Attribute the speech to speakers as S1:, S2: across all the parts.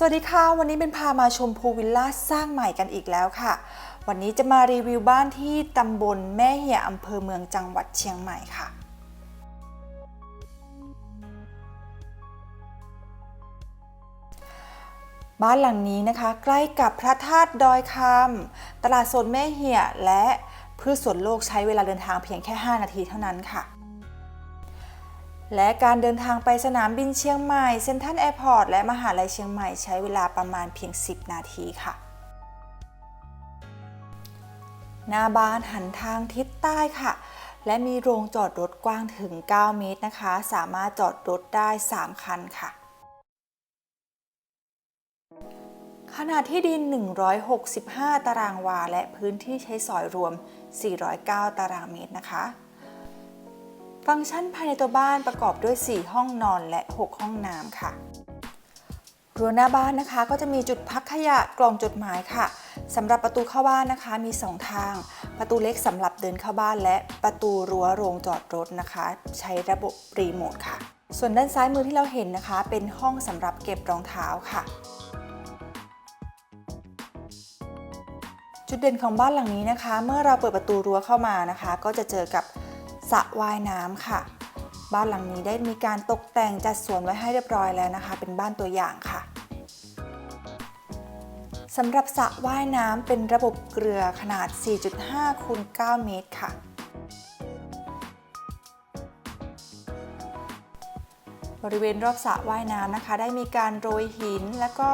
S1: สวัสดีค่ะ วันนี้เป็นพามาชมพูวิลล่าสร้างใหม่กันอีกแล้วค่ะ วันนี้จะมารีวิวบ้านที่ตำบลแม่เหียอำเภอเมืองจังหวัดเชียงใหม่ค่ะ บ้านหลังนี้นะคะ ใกล้กับพระธาตุดอยคำตลาดสดแม่เหียและพืชสวนโลกใช้เวลาเดินทางเพียงแค่ 5 นาทีเท่านั้นค่ะ และการเดินทางไปสนามบินเชียงใหม่เซ็นทรัลแอร์พอร์ตและมหาลัยเชียงใหม่ใช้เวลาประมาณเพียง 10 นาทีค่ะ หน้าบ้านหันทางทิศใต้ค่ะ และมีโรงจอดรถกว้างถึง 9 เมตรนะคะ สามารถจอดรถได้ 3 คันค่ะขนาดที่ดิน 165 ตารางวา และพื้นที่ใช้สอยรวม 409 ตารางเมตรนะคะ ฟังก์ชันภายในตัวบ้านประกอบด้วย 4 ห้องนอนและ 6 ห้องน้ำค่ะรั้วหน้าบ้านนะคะก็จะมีจุดพักขยะกล่องจดหมายค่ะสำหรับประตูเข้าบ้านนะคะมี 2 ทาง ประตูเล็กสำหรับเดินเข้าบ้าน และประตูรั้วโรงจอดรถนะคะ ใช้ระบบรีโมทค่ะ ส่วนด้านซ้ายมือที่เราเห็นนะคะ เป็นห้องสำหรับเก็บรองเท้าค่ะ จุดเด่นของบ้านหลังนี้นะคะ เมื่อเราเปิดประตูรั้วเข้ามานะคะ ก็จะเจอกับ สระว่ายน้ำค่ะ บ้านหลังนี้ได้มีการตกแต่งจัดสวนไว้ให้เรียบร้อยแล้วนะคะ เป็นบ้านตัวอย่างค่ะสำหรับสระว่ายน้ำเป็นระบบเกลือขนาด 4.5คูณ9เมตรค่ะ บริเวณรอบสระว่ายน้ำนะคะ ได้มีการโรยหิน และก็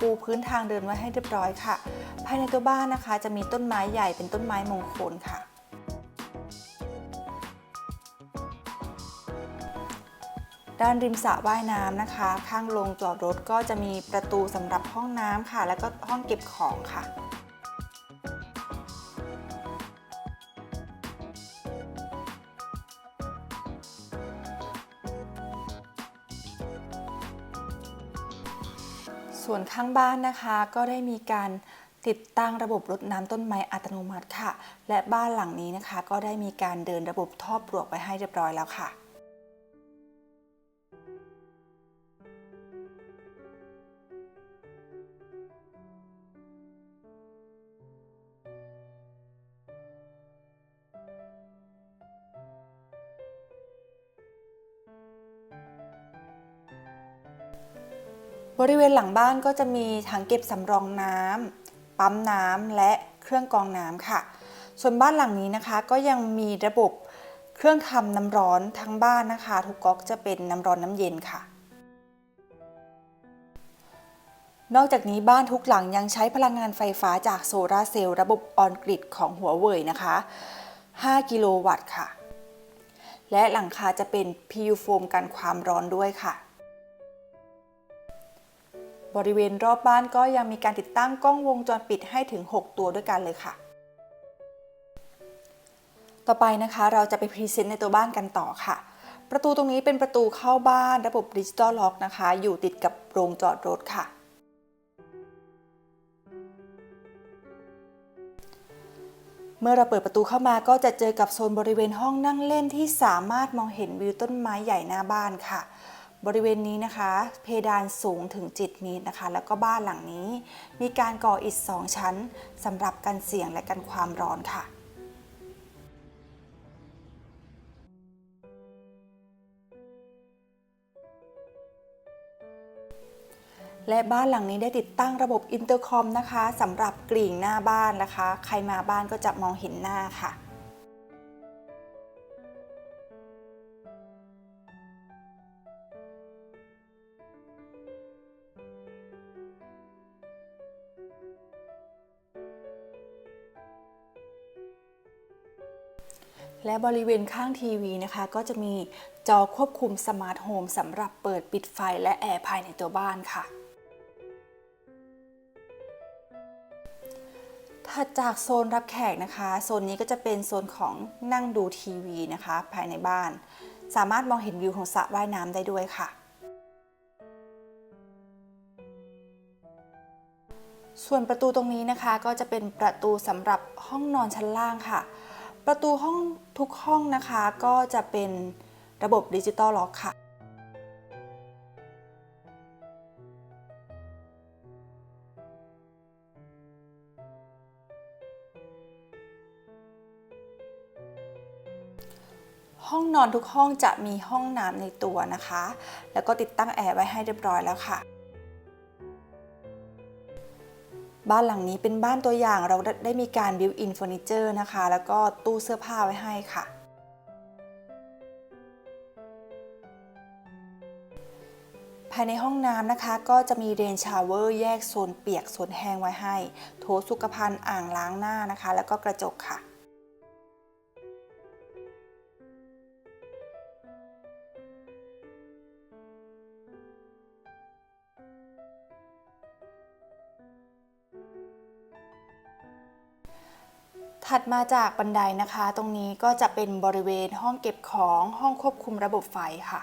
S1: ปูพื้นทางเดินไว้ให้เรียบร้อยค่ะ ภายในตัวบ้านนะคะ จะมีต้นไม้ใหญ่เป็นต้นไม้มงคลค่ะ ด้านริมสระว่ายน้ำนะคะ ข้างโรงจอดรถก็จะมีประตูสำหรับห้องน้ำค่ะ แล้วก็ห้องเก็บของค่ะส่วนข้างบ้านนะคะก็ได้มีการติดตั้งระบบรดน้ำต้นไม้อัตโนมัติค่ะ และบ้านหลังนี้นะคะ ก็ได้มีการเดินระบบท่อปลวกไปให้เรียบร้อยแล้วค่ะ ริเวณหลังบ้านก็จะมีถังเก็บสำรองน้ำปั๊มน้ำและเครื่องกรองน้ำค่ะ ส่วนบ้านหลังนี้นะคะก็ยังมีระบบเครื่องทำน้ำร้อนทั้งบ้านนะคะ ทุกก๊อกจะเป็นน้ำร้อนน้ำเย็นค่ะ นอกจากนี้บ้านทุกหลังยังใช้พลังงานไฟฟ้าจากโซลาร์เซลล์ระบบออนกริดของหัวเว่ยนะคะ 5 กิโลวัตต์ค่ะ และหลังคาจะเป็น PU โฟมกันความร้อนด้วยค่ะ บริเวณรอบบ้านก็ยังมีการติดตั้งกล้องวงจรปิดให้ถึง 6 ตัวด้วยกันเลยค่ะ ต่อไปนะคะเราจะไปพรีเซนต์ในตัวบ้านกันต่อค่ะ ประตูตรงนี้เป็นประตูเข้าบ้านระบบดิจิตอลล็อกนะคะ อยู่ติดกับโรงจอดรถค่ะเมื่อเราเปิดประตูเข้ามาก็จะเจอกับโซนบริเวณห้องนั่งเล่นที่สามารถมองเห็นวิวต้นไม้ใหญ่หน้าบ้านค่ะ บริเวณนี้นะคะ เพดานสูงถึง 7 เมตรนะคะ แล้วก็บ้านหลังนี้ มีการก่ออิฐ 2 ชั้นสำหรับกันเสียงและกันความร้อนค่ะและบ้านหลังนี้ได้ติดตั้งระบบอินเตอร์คอมนะคะสำหรับกลิ่งหน้าบ้านนะคะ ใครมาบ้านก็จะมองเห็นหน้าค่ะ และบริเวณข้างทีวีนะคะ ก็จะมีจอควบคุมสมาร์ทโฮมสำหรับเปิดปิดไฟและแอร์ภายในตัวบ้านค่ะ ถัดจากโซนรับแขกนะคะ โซนนี้ก็จะเป็นโซนของนั่งดูทีวีนะคะ ภายในบ้าน สามารถมองเห็นวิวของสระว่ายน้ำได้ด้วยค่ะส่วนประตูตรงนี้นะคะก็จะเป็นประตูสำหรับห้องนอนชั้นล่างค่ะ ประตูห้องทุกห้องนะคะก็จะเป็นระบบดิจิตอลล็อกค่ะ ห้องนอนทุกห้องจะมีห้องน้ำในตัวนะคะ แล้วก็ติดตั้งแอร์ไว้ให้เรียบร้อยแล้วค่ะ บ้านหลังนี้เป็นบ้านตัวอย่างเราได้มีการบิวอินเฟอร์นิเจอร์นะคะ แล้วก็ตู้เสื้อผ้าไว้ให้ค่ะ ภายในห้องน้ำนะคะ ก็จะมีเรนชาวเวอร์แยกโซนเปียกโซนแห้งไว้ให้ โถสุขภัณฑ์อ่างล้างหน้านะคะ แล้วก็กระจกค่ะ ถัดมาจากบันไดนะคะ ตรงนี้ก็จะเป็นบริเวณห้องเก็บของห้องควบคุมระบบไฟค่ะ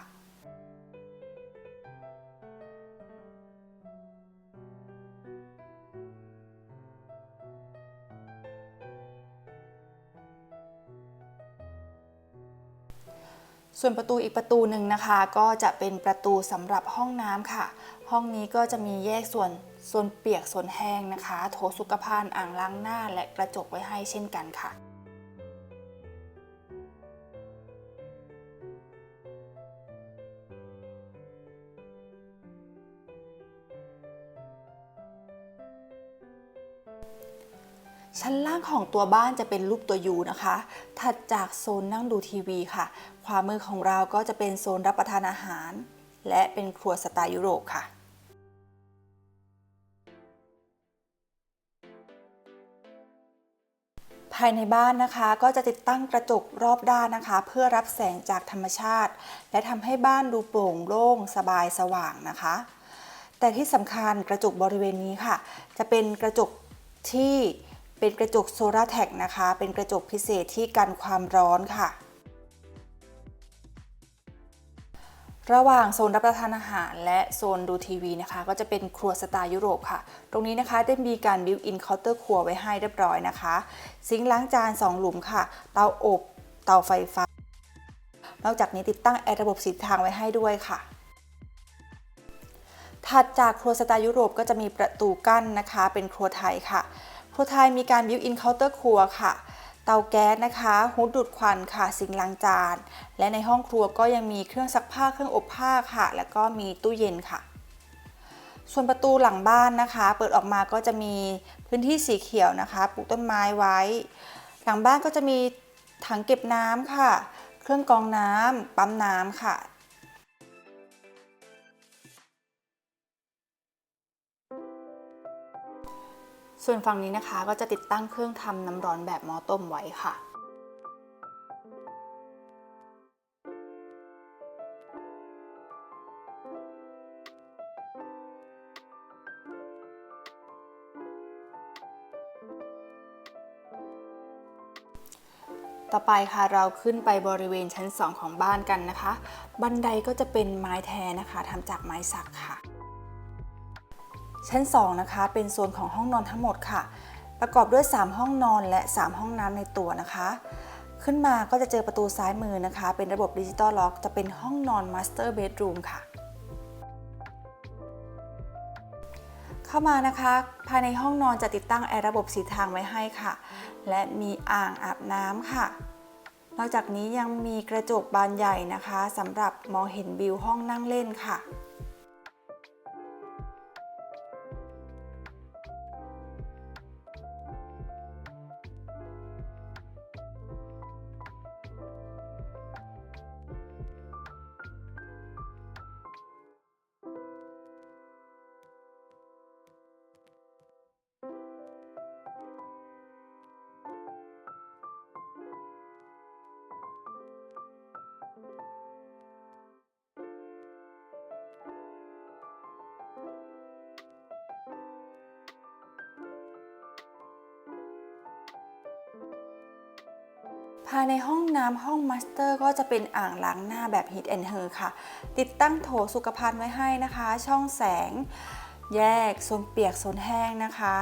S1: ส่วนประตูอีกประตูหนึ่งนะคะ ก็จะเป็นประตูสำหรับห้องน้ำค่ะ ห้องนี้ก็จะมีแยกส่วน ส่วนเปียกส่วนแห้งนะคะ โถสุขภัณฑ์อ่างล้างหน้าและกระจกไว้ให้เช่นกันค่ะชั้นล่างของตัวบ้านจะเป็นรูปตัวยูนะคะ ถัดจากโซนนั่งดูทีวีค่ะขวามือของเราก็จะเป็นโซนรับประทานอาหาร และเป็นครัวสไตล์ยุโรปค่ะายในบ้านนะคะ ก็จะติดตั้งกระจกรอบด้านนะคะ เพื่อรับแสงจากธรรมชาติ และทำให้บ้านดูโปร่งโล่งสบายสว่างนะคะ แต่ที่สำคัญกระจกบริเวณนี้ค่ะ จะเป็นกระจกที่เป็นกระจกโซลาร์แท็กนะคะ เป็นกระจกพิเศษที่กันความร้อนค่ะ ระหว่างโซนรับประทานอาหารและโซนดูทีวีนะคะ ก็จะเป็นครัวสไตล์ยุโรปค่ะ ตรงนี้นะคะได้มีการบิวอินเคาน์เตอร์ครัวไว้ให้เรียบร้อยนะคะ ซิงค์ล้างจาน 2 หลุมค่ะ เตาอบ เตาไฟฟ้า นอกจากนี้ติดตั้งแอร์ระบบสีทางไว้ให้ด้วยค่ะ ถัดจากครัวสไตล์ยุโรปก็จะมีประตูกั้นนะคะ เป็นครัวไทยค่ะ ครัวไทยมีการบิวอินเคาน์เตอร์ครัวค่ะ เตาแก๊สนะคะฮูดดูดควันค่ะสิงล้างจาน และในห้องครัวก็ยังมีเครื่องซักผ้าเครื่องอบผ้าค่ะ แล้วก็มีตู้เย็นค่ะ ส่วนประตูหลังบ้านนะคะ เปิดออกมาก็จะมีพื้นที่สีเขียวนะคะปลูกต้นไม้ไว้ หลังบ้านก็จะมีถังเก็บน้ำค่ะ เครื่องกรองน้ำปั๊มน้ำค่ะ ส่วนฝั่งนี้นะคะก็จะติดตั้งเครื่องทำน้ำร้อนแบบหม้อต้มไว้ค่ะต่อไปค่ะเราขึ้นไปบริเวณชั้น 2 ของบ้านกันนะคะ บันไดก็จะเป็นไม้แท้นะคะทำจากไม้สักค่ะ ชั้น 2 นะคะ เป็นโซนของห้องนอนทั้งหมดค่ะ ประกอบด้วย 3 ห้องนอนและ 3 ห้องน้ำในตัวนะคะ ขึ้นมาก็จะเจอประตูซ้ายมือนะคะ เป็นระบบดิจิตอลล็อก จะเป็นห้องนอนมาสเตอร์เบดรูมค่ะ เข้ามานะคะ ภายในห้องนอนจะติดตั้งแอร์ระบบสีทางไว้ให้ค่ะ และมีอ่างอาบน้ำค่ะนอกจากนี้ยังมีกระจกบานใหญ่นะคะสำหรับมองเห็นวิวห้องนั่งเล่นค่ะ ภายในห้องน้ำห้องมาสเตอร์ก็จะเป็นอ่างล้างหน้าแบบ Heat and Her ค่ะ ติดตั้งโถสุขภัณฑ์ไว้ให้นะคะ ช่องแสง แยกโซนเปียกโซนแห้งนะคะ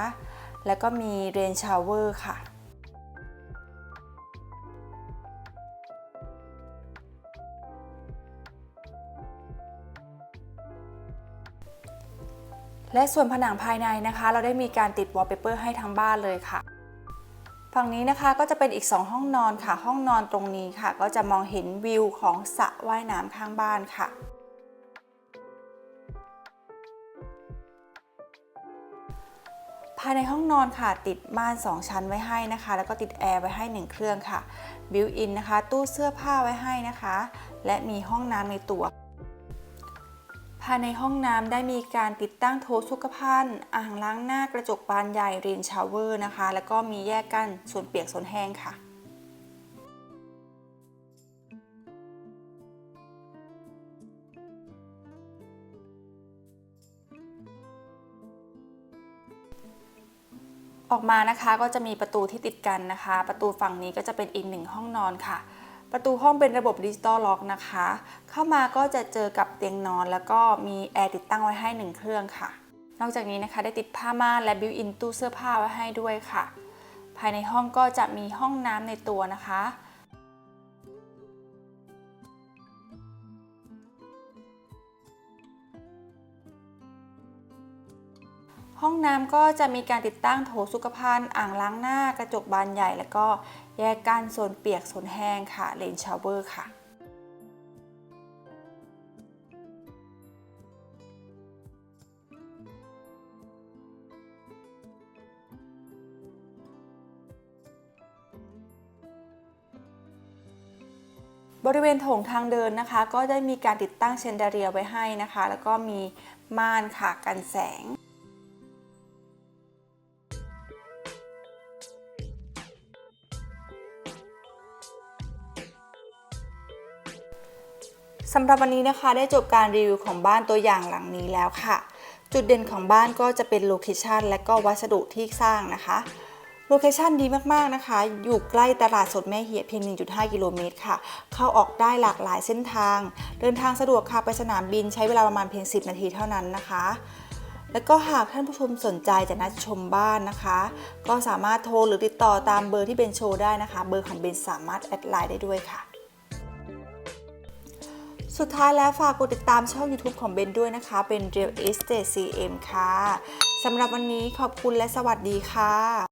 S1: แล้วก็มีเรนชาวเวอร์ค่ะและส่วนผนังภายในนะคะ เราได้มีการติดวอลเปเปอร์ให้ทั้งบ้านเลยค่ะ ฝั่งนี้นะคะก็จะเป็นอีก 2 ห้องนอนค่ะ ห้องนอนตรงนี้ค่ะ ก็จะมองเห็นวิวของสระว่ายน้ำข้างบ้านค่ะ ภายในห้องนอนค่ะติดม่าน 2 ชั้นไว้ให้นะคะ แล้วก็ติดแอร์ไว้ให้ 1 เครื่องค่ะบิวอินนะคะ ตู้เสื้อผ้าไว้ให้นะคะ และมีห้องน้ำในตัว ภายในห้องน้ำได้มีการติดตั้งโถสุขภัณฑ์อ่างล้างหน้ากระจกบานใหญ่เรนชาวเวอร์นะคะ แล้วก็มีแยกกั้นส่วนเปียกส่วนแห้งค่ะออกมานะคะก็จะมีประตูที่ติดกันนะคะ ประตูฝั่งนี้ก็จะเป็นอีกหนึ่งห้องนอนค่ะ ประตูห้องเป็นระบบดิจิตอลล็อกนะคะ เข้ามาก็จะเจอกับเตียงนอน แล้วก็มีแอร์ติดตั้งไว้ให้หนึ่งเครื่องค่ะ นอกจากนี้นะคะได้ติดผ้าม่านและบิวอินตู้เสื้อผ้าไว้ให้ด้วยค่ะ ภายในห้องก็จะมีห้องน้ำในตัวนะคะ ห้องน้ำก็จะมีการติดตั้งโถสุขภัณฑ์ อ่างล้างหน้ากระจกบานใหญ่ แล้วก็แยกกันโซนเปียกโซนแห้งค่ะเลนชาวเวอร์ค่ะ บริเวณโถงทางเดินนะคะ ก็ได้มีการติดตั้งเชนเดเรียไว้ให้นะคะ แล้วก็มีม่านค่ะกันแสงำหรับวันนี้นะคะได้จบการรีวิวของบ้านตัวอย่างหลังนี้แล้วค่ะ จุดเด่นของบ้านก็จะเป็นโลเคชันและก็วัสดุที่สร้างนะคะโลเคชันดีมาก ๆ นะคะ อยู่ใกล้ตลาดสดแม่เหียเพียง 1.5 กิโลเมตรค่ะ เข้าออกได้หลากหลายเส้นทาง เดินทางสะดวกค่ะ ไปสนามบินใช้เวลาประมาณเพียง 10 นาทีเท่านั้นนะคะ แล้วก็หากท่านผู้ชมสนใจจะนัดชมบ้านนะคะ ก็สามารถโทรหรือติดต่อตามเบอร์ที่เบนโชว์ได้นะคะ เบอร์ของเบนสามารถแอดไลน์ได้ด้วยค่ะ สุดท้ายแล้วฝากกดติดตามช่อง YouTube ของเบนด้วยนะคะ เป็น Real Estate CM ค่ะ สำหรับวันนี้ขอบคุณและสวัสดีค่ะ